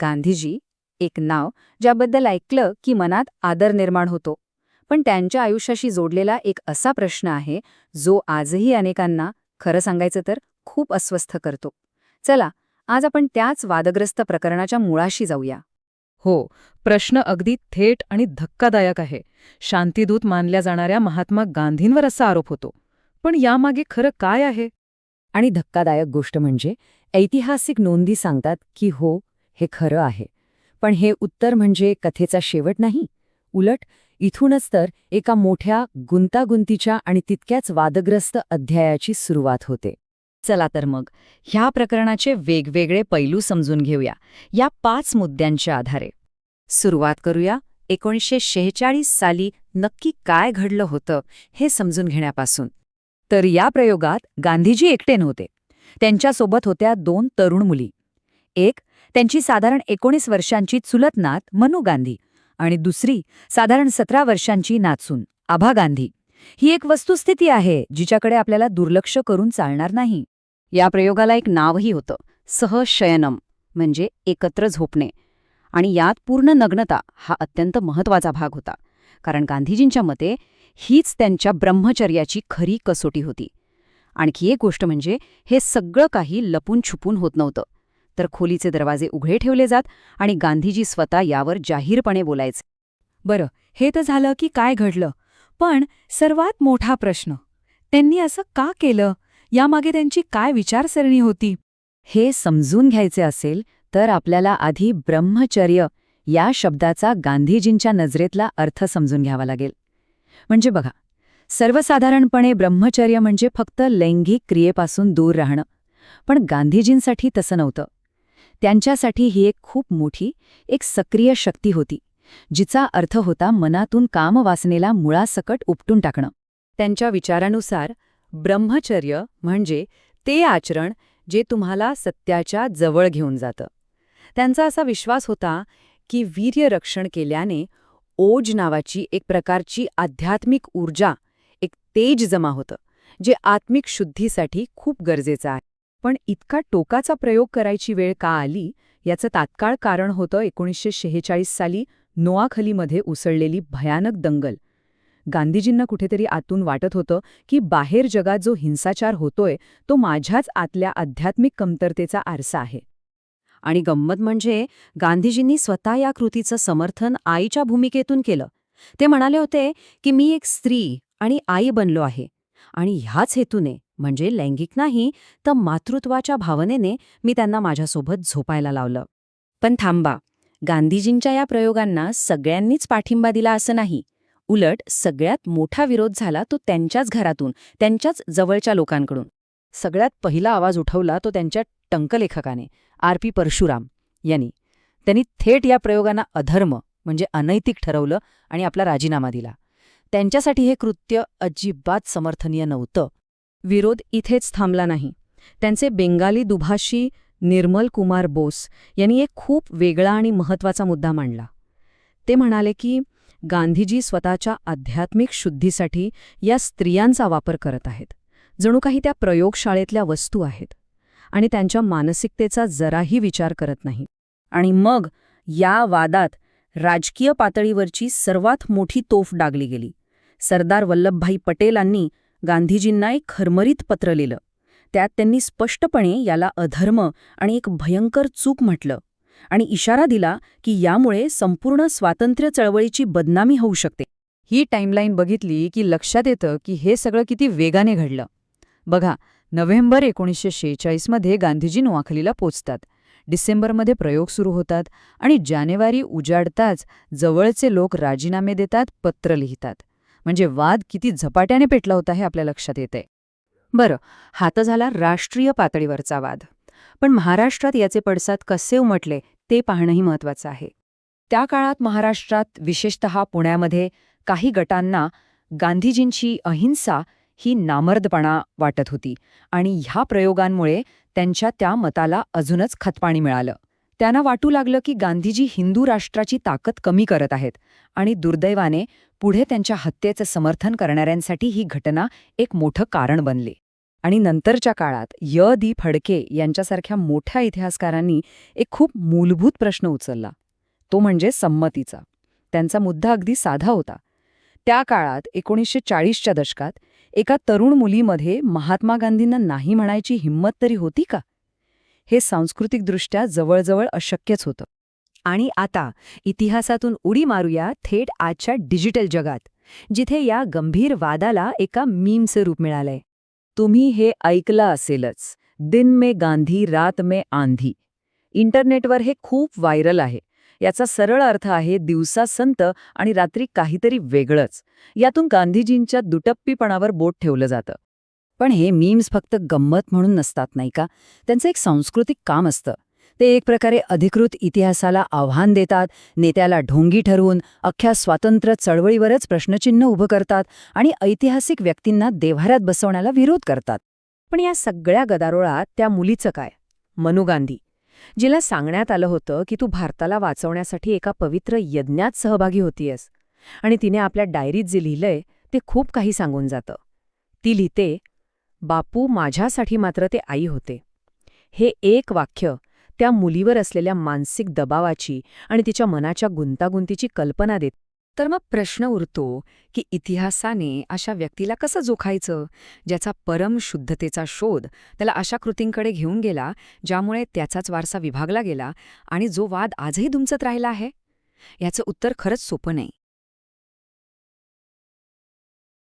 गांधीजी एक नाव ज्याबद्दल ऐकलं की मनात आदर निर्माण होतो. पण त्यांच्या आयुष्याशी जोडलेला एक असा प्रश्न आहे जो आजही अनेकांना खरं सांगायचं तर खूप अस्वस्थ करतो. चला आज आपण त्याच वादग्रस्त प्रकरणाच्या मुळाशी जाऊया. हो प्रश्न अगदी थेट आणि धक्कादायक आहे. शांतिदूत मानल्या जाणाऱ्या महात्मा गांधींवर असा आरोप होतो. पण यामागे खरं काय आहे? आणि धक्कादायक गोष्ट म्हणजे ऐतिहासिक नोंदी सांगतात की हो हे खरं आहे. पण हे उत्तर म्हणजे कथेचा शेवट नाही. उलट इथूनच तर एका मोठ्या गुंतागुंतीच्या आणि तितक्याच वादग्रस्त अध्यायाची सुरुवात होते. चला तर मग ह्या प्रकरणाचे वेगवेगळे पैलू समजून घेऊया. या पाच मुद्द्यांच्या आधारे. सुरुवात करूया. एकोणीसशे शेहेचाळीस साली नक्की काय घडलं होतं हे समजून घेण्यापासून. तर या प्रयोगात गांधीजी एकटे नव्हते. त्यांच्यासोबत होत्या दोन तरुण मुली. एक त्यांची साधारण एकोणीस वर्षांची चुलत नात मनू गांधी आणि दुसरी साधारण सतरा वर्षांची नाचून आभा गांधी. ही एक वस्तुस्थिती आहे जिच्याकडे आपल्याला दुर्लक्ष करून चालणार नाही. या प्रयोगाला एक नावही होतं सहशयनम म्हणजे एकत्र झोपणे. आणि यात पूर्ण नग्नता हा अत्यंत महत्त्वाचा भाग होता कारण गांधीजींच्या मते हीच त्यांच्या ब्रह्मचर्याची खरी कसोटी होती. आणखी एक गोष्ट म्हणजे हे सगळं काही लपून छुपून होत नव्हतं. तर खोलीचे दरवाजे उघडे ठेवले जात आणि गांधीजी स्वतः यावर जाहीरपणे बोलायचे. बरं हे तर झालं की काय घडलं? पण सर्वात मोठा प्रश्न त्यांनी असं का केलं? यामागे त्यांची काय विचारसरणी होती? हे समजून घ्यायचे असेल तर आपल्याला आधी ब्रह्मचर्य या शब्दाचा गांधीजींच्या नजरेतला अर्थ समजून घ्यावा लागेल. म्हणजे बघा सर्वसाधारणपणे ब्रह्मचर्य म्हणजे फक्त लैंगिक क्रियेपासून दूर राहणं. पण गांधीजींसाठी तसं नव्हतं. त्यांच्यासाठी ही एक खूप मोठी एक सक्रिय शक्ती होती जिचा अर्थ होता मनातून कामवासनेला मुळासकट उपटून टाकणं. त्यांच्या विचारानुसार ब्रह्मचर्य म्हणजे ते आचरण जे तुम्हाला सत्याच्या जवळ घेऊन जातं. त्यांचा असा विश्वास होता की वीर्यरक्षण केल्याने ओज नावाची एक प्रकारची आध्यात्मिक ऊर्जा एक तेज जमा होतं जे आत्मिक शुद्धीसाठी खूप गरजेचं आहे. पण इतका टोकाचा प्रयोग करायची वेळ का आली याचं तात्काळ कारण होतं एकोणीसशे शेहेचाळीस साली नोआखलीमध्ये उसळलेली भयानक दंगल. गांधीजींना कुठेतरी आतून वाटत होतं की बाहेर जगात जो हिंसाचार होतोय तो माझ्याच आतल्या आध्यात्मिक कमतरतेचा आरसा आहे. आणि गंमत म्हणजे गांधीजींनी स्वतः या कृतीचं समर्थन आईच्या भूमिकेतून केलं. ते म्हणाले होते की मी एक स्त्री आणि आई बनलो आहे. आणि ह्याच हेतूने म्हणजे लैंगिक नाही तर मातृत्वाच्या भावनेने मी त्यांना माझ्यासोबत झोपायला लावलं. पण थांबा गांधीजींच्या या प्रयोगांना सगळ्यांनीच पाठिंबा दिला असं नाही. उलट सगळ्यात मोठा विरोध झाला तो त्यांच्याच घरातून त्यांच्याच जवळच्या लोकांकडून. सगळ्यात पहिला आवाज उठवला तो त्यांच्या टंकलेखकाने आर पी परशुराम यांनी. त्यांनी थेट या प्रयोगांना अधर्म म्हणजे अनैतिक ठरवलं आणि आपला राजीनामा दिला. त्यांच्यासाठी हे कृत्य अजिबात समर्थनीय नव्हतं. विरोध इथेच थांबला नाही. त्यांचे बेंगाली दुभाषी निर्मल कुमार बोस यांनी एक खूप वेगळा आणि महत्त्वाचा मुद्दा मांडला. ते म्हणाले की गांधीजी स्वतःच्या आध्यात्मिक शुद्धीसाठी या स्त्रियांचा वापर करत आहेत. जणू काही त्या प्रयोगशाळेतल्या वस्तू आहेत आणि त्यांच्या मानसिकतेचा जराही विचार करत नाही. आणि मग या वादात राजकीय पातळीवरची सर्वात मोठी तोफ डागली गेली. सरदार वल्लभभाई पटेलांनी गांधीजींना एक खरमरीत पत्र लिहिलं. त्यात त्यांनी स्पष्टपणे याला अधर्म आणि एक भयंकर चूक म्हटलं आणि इशारा दिला की यामुळे संपूर्ण स्वातंत्र्य चळवळीची बदनामी होऊ शकते. ही टाईमलाईन बघितली की लक्षात येतं की हे सगळं किती वेगाने घडलं. बघा नोव्हेंबर एकोणीसशे शेहेचाळीसमध्ये गांधीजी नोआखलीला पोचतात. डिसेंबरमध्ये प्रयोग सुरू होतात आणि जानेवारी उजाडताच जवळचे लोक राजीनामे देतात पत्र लिहितात. म्हणजे वाद किती झपाट्याने पेटला होता हे आपल्या लक्षात येते. बरं हा तर झाला राष्ट्रीय पातळीवरचा वाद. पण महाराष्ट्रात याचे पडसाद कसे उमटले ते पाहणंही महत्वाचं आहे. त्या काळात महाराष्ट्रात विशेषतः पुण्यामध्ये काही गटांना गांधीजींची अहिंसा ही नामर्दपणा वाटत होती आणि ह्या प्रयोगांमुळे त्यांच्या त्या मताला अजूनच खतपाणी मिळालं. त्यांना वाटू लागलं की गांधीजी हिंदू राष्ट्राची ताकद कमी करत आहेत आणि दुर्दैवाने पुढे त्यांच्या हत्येचं समर्थन करणाऱ्यांसाठी ही घटना एक मोठं कारण बनली. आणि नंतरच्या काळात य. दी. फडके यांच्यासारख्या मोठ्या इतिहासकारांनी एक खूप मूलभूत प्रश्न उचलला. तो म्हणजे संमतीचा. त्यांचा मुद्दा अगदी साधा होता. त्या काळात एकोणीसशे चाळीसच्या दशकात एका तरुण मुलीमध्ये महात्मा गांधींना नाही म्हणायची हिंमत तरी होती का? हे सांस्कृतिकदृष्ट्या जवळजवळ अशक्यच होतं. आणि आता इतिहासातून उडी मारूया थेट आजच्या डिजिटल जगात जिथे या गंभीर वादाला एका मीमचं रूप मिळालंय. तुम्ही हे ऐकलं असेलच दिन मे गांधी रात मे आंधी. इंटरनेटवर हे खूप व्हायरल आहे. याचा सरळ अर्थ आहे दिवसा संत आणि रात्री काहीतरी वेगळंच. यातून गांधीजींच्या दुटप्पीपणावर बोट ठेवलं जातं. पण हे मीम्स फक्त गंमत म्हणून नसतात नाही का? त्यांचं एक सांस्कृतिक काम असतं. ते एक प्रकारे अधिकृत इतिहासाला आव्हान देतात नेत्याला ढोंगी ठरवून अख्ख्या स्वातंत्र्य चळवळीवरच प्रश्नचिन्ह उभं करतात आणि ऐतिहासिक व्यक्तींना देव्हाऱ्यात बसवण्याला विरोध करतात. पण या सगळ्या गदारोळात त्या मुलीचं काय? मनू गांधी. जिला सांगण्यात आलं होतं की तू भारताला वाचवण्यासाठी एका पवित्र यज्ञात सहभागी होतीयस. आणि तिने आपल्या डायरीत जे लिहिलंय ते खूप काही सांगून जातं. ती लिहिते बापू माझ्यासाठी मात्र ते आई होते. हे एक वाक्य त्या मुलीवर असलेल्या मानसिक दबावाची आणि तिच्या मनाच्या गुंतागुंतीची कल्पना देत तर मग प्रश्न उरतो की इतिहासाने अशा व्यक्तीला कसं जोखायचं? ज्याचा परम शुद्धतेचा शोध त्याला अशा कृतींकडे घेऊन गेला ज्यामुळे त्याचाच वारसा विभागला गेला आणि जो वाद आजही दुमचत राहिला आहे? याचं उत्तर खरंच सोपं नाही.